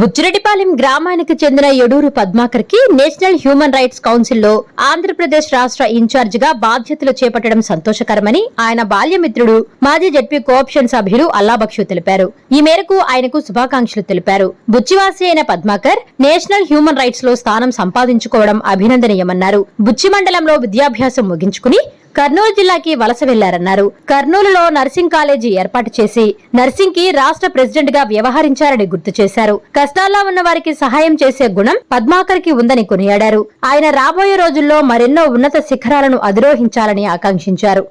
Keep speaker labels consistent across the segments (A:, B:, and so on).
A: బుచ్చిరెడ్డిపాలెం గ్రామానికి చెందిన ఎడూరు పద్మాకర్కి నేషనల్ హ్యూమన్ రైట్స్ కౌన్సిల్లో ఆంధ్రప్రదేశ్ రాష్ట్ర ఇన్ఛార్జ్గా బాధ్యతలు చేపట్టడం సంతోషకరమని ఆయన బాల్యమిత్రుడు మాజీ జడ్పీ కోఆప్షన్ సభ్యుడు అల్లాబక్షు తెలిపారు. ఈ మేరకు ఆయనకు శుభాకాంక్షలు తెలిపారు. బుచ్చివాసి అయిన పద్మాకర్ నేషనల్ హ్యూమన్ రైట్స్లో స్థానం సంపాదించుకోవడం అభినందనీయమన్నారు. బుచ్చి మండలంలో విద్యాభ్యాసం ముగించుకుని కర్నూలు జిల్లాకి వలస వెళ్ళారన్నారు. కర్నూలులో నర్సింగ్ కాలేజీ ఏర్పాటు చేసి నర్సింగ్కి రాష్ట్ర ప్రెసిడెంట్గా వ్యవహరించారని గుర్తు చేశారు. కష్టాల్లో ఉన్న వారికి సహాయం చేసే గుణం పద్మాకర్కి ఉందని కొనియాడారు. ఆయన రాబోయే రోజుల్లో మరెన్నో ఉన్నత శిఖరాలను అధిరోహించాలని ఆకాంక్షించారు.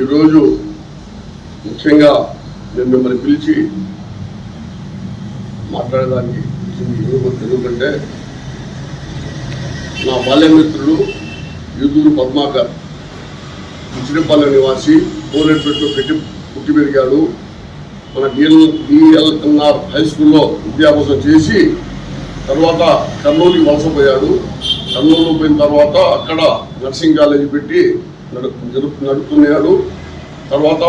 B: ఈరోజు ముఖ్యంగా నేను మిమ్మల్ని పిలిచి మాట్లాడడానికి ఎందుకంటే నా బాల్యమిత్రుడు యూదూరు పద్మాకర్ ఉచిరిపాలెం నివాసి కోనేటిపెట్టు పెట్టి పుట్టి పెరిగాడు. మన డిఎల్ డిఎల్ఎన్ఆర్ హై స్కూల్లో విద్యాభ్యాసం చేసి తర్వాత కర్నూలుకి వలసపోయాడు కర్నూలు పోయిన తర్వాత అక్కడ నర్సింగ్ కాలేజీ పెట్టి నడు జరుపు నడుపుతున్నాడు తర్వాత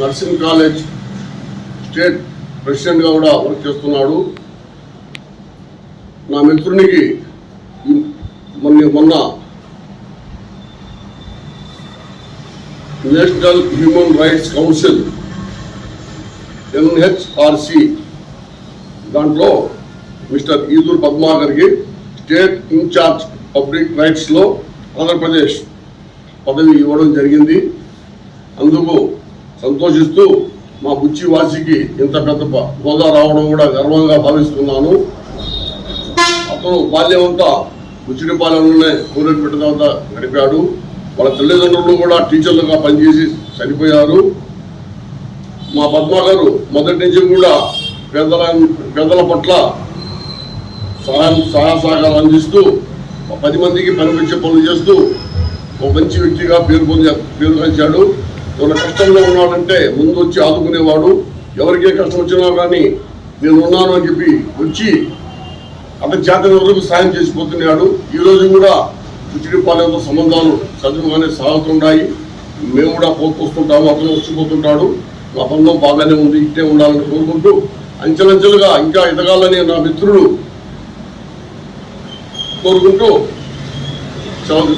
B: నర్సింగ్ కాలేజ్ స్టేట్ ప్రెసిడెంట్గా కూడా వర్క్ చేస్తున్నాడు. నా మిత్రునికి మొన్న మొన్న national human rights council NHRC దాంట్లో మిస్టర్ ఈదూర్ పద్మాకర్కి స్టేట్ ఇన్ఛార్జ్ పబ్లిక్ రైట్స్లో ఆంధ్రప్రదేశ్ పదవి ఇవ్వడం జరిగింది. అందుకు సంతోషిస్తూ మా బుచ్చి వాసికి ఇంత పెద్ద హోదా రావడం కూడా గర్వంగా భావిస్తున్నాను. అతను బాల్యమంతా బుచ్చిడిపాలెంలోనే బుచ్చిడిపాలెంలోనే కూరెట్పెట్ట తర్వాత గడిపాడు. వాళ్ళ తల్లిదండ్రులు కూడా టీచర్లుగా పనిచేసి చనిపోయారు. మా పద్మా గారు మొదటి నుంచి కూడా పేదల పేదల పట్ల సహాయం సహాయ సహకారాలు అందిస్తూ పది మందికి పనిపించే పనులు చేస్తూ ఒక మంచి వ్యక్తిగా పేరు పొంది పేరు పెంచాడు. ఎవరు కష్టంలో ఉన్నాడంటే ముందు వచ్చి ఆదుకునేవాడు. ఎవరికే కష్టం వచ్చినా కానీ నేను ఉన్నాను అని చెప్పి వచ్చి అతని చేతన వరకు సాయం చేసిపోతున్నాడు ఈరోజు కూడా ఉచిడిపాలెంతో సంబంధాలు సజీవంగానే సాగుతుంటాయి మేము కూడా పోతుంటాము అతను వచ్చిపోతుంటాడు. మా బంధం బాగానే ఉంది ఇట్టే ఉండాలని కోరుకుంటూ అంచెలంచెలుగా ఇంకా ఎదగాలని నా మిత్రుడు కోరుకుంటూ సెలవు